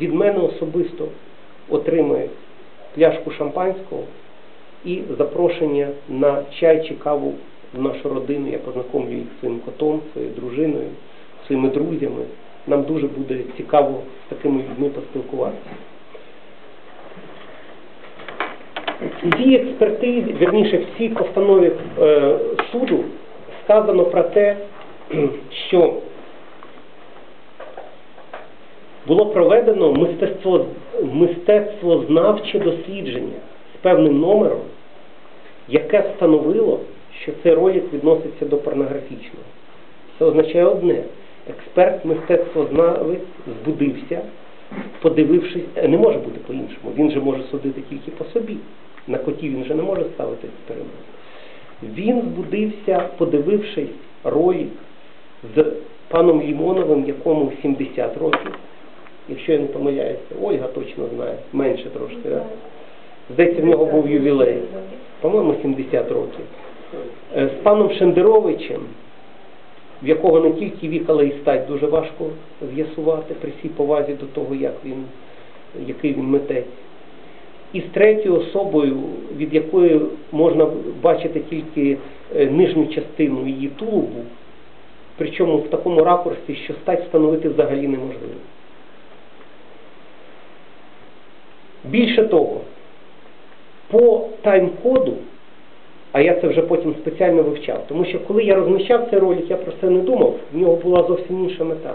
від мене особисто отримає пляшку шампанського і запрошення на чай чи каву в нашу родину. Я познайомлю їх зі своїм котом, своєю дружиною, своїми друзями. Нам дуже буде цікаво з такими людьми поспілкуватися. В цій експертизі, вірніше, в цій постанові е, суду сказано про те, що було проведено мистецтво, мистецтвознавче дослідження з певним номером, яке встановило, що цей ролик відноситься до порнографічного. Це означає одне. Експерт мистецтвознавець збудився, подивившись, е, не може бути по-іншому. Він же може судити тільки по собі. На коті він же не може ставити експеримент. Він збудився, подивившись ролик з паном Лімоновим, якому 70 років. Якщо я не помиляюся, Ольга точно знає, менше трошки. Да? Здається, в нього був ювілей. По-моєму, 70 років. Е, З паном Шендеровичем, в якого не тільки вік, але і стать дуже важко з'ясувати при всій повазі до того, як він, який він митець. І з третьою особою, від якої можна бачити тільки е, нижню частину її тулубу, причому в такому ракурсі, що стать встановити взагалі неможливо. Більше того, по тайм-коду, а я це вже потім спеціально вивчав, тому що коли я розміщав цей ролик, я про це не думав, в нього була зовсім інша мета.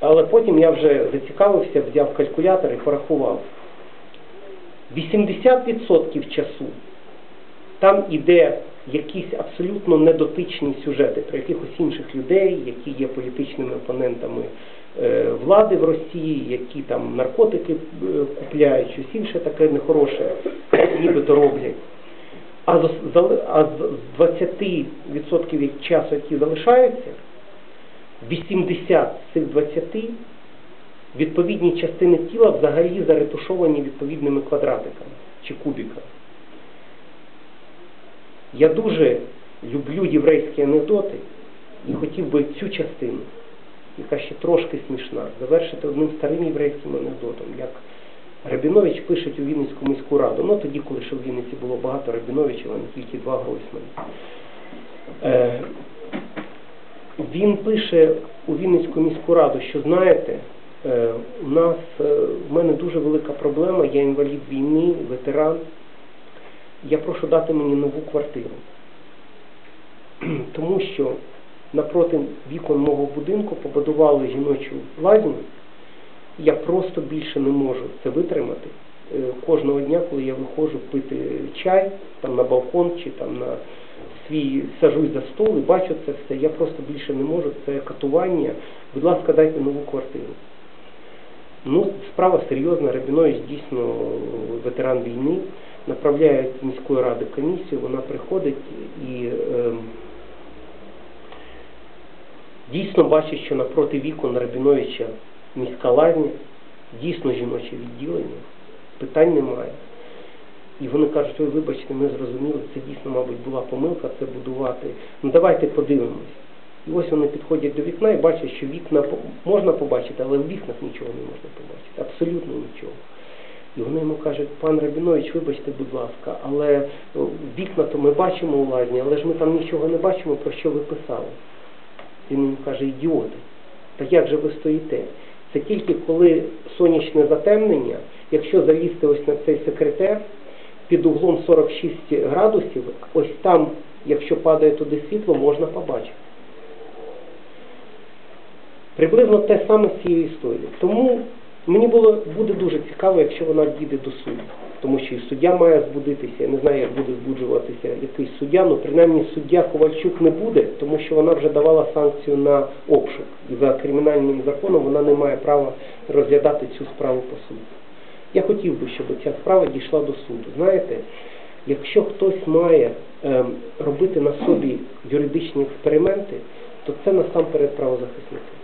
Але потім я вже зацікавився, взяв калькулятор і порахував. 80% часу там іде якісь абсолютно недотичні сюжети про якихось інших людей, які є політичними опонентами влади в Росії, які там наркотики е, купляють, щось інше таке нехороше, нібито роблять. А з, зали- а з 20% від часу, які залишаються, 80 з цих 20 відповідні частини тіла взагалі заретушовані відповідними квадратиками чи кубиками. Я дуже люблю єврейські анекдоти і хотів би цю частину, яка ще трошки смішна, завершити одним старим єврейським анекдотом, як Рабінович пише у Вінницьку міську раду. Ну тоді, коли ще в Вінниці було багато Рабіновичів, а не тільки два Гройсмани. Е, він пише у Вінницьку міську раду, що знаєте, е, у нас е, в мене дуже велика проблема, я інвалід війни, ветеран. Я прошу дати мені нову квартиру. Тому що напроти вікон мого будинку побудували жіночу лазню. Я просто більше не можу це витримати. Е, Кожного дня, коли я виходжу пити чай там на балкон чи там на свій сажусь за стол і бачу це все, я просто більше не можу. Це катування. Будь ласка, дайте нову квартиру. Ну, справа серйозна. Рабінович дійсно ветеран війни. Направляють міської ради комісію, вона приходить і ем, дійсно бачить, що напроти вікон Рабіновича міська лазня, дійсно жіноче відділення, питань немає. І вони кажуть, ой, вибачте, ми зрозуміли, це дійсно, мабуть, була помилка це будувати. Ну давайте подивимось. І ось вони підходять до вікна і бачать, що вікна можна побачити, але в вікнах нічого не можна побачити. Абсолютно нічого. І вони йому кажуть, пан Рабінович, вибачте, будь ласка, але вікна то ми бачимо у лазні, але ж ми там нічого не бачимо, про що ви писали. Він йому каже, ідіоти, та як же ви стоїте? Це тільки коли сонячне затемнення, якщо залізти ось на цей секретер під углом 46 градусів, ось там, якщо падає туди світло, можна побачити. Приблизно те саме з цією історією. Тому мені було буде дуже цікаво, якщо вона дійде до суду. Тому що і суддя має збудитися. Я не знаю, як буде збуджуватися якийсь суддя, але принаймні суддя Ковальчук не буде, тому що вона вже давала санкцію на обшук. І за кримінальним законом вона не має права розглядати цю справу по суду. Я хотів би, щоб ця справа дійшла до суду. Знаєте, якщо хтось має ем, робити на собі юридичні експерименти, то це насамперед правозахисники.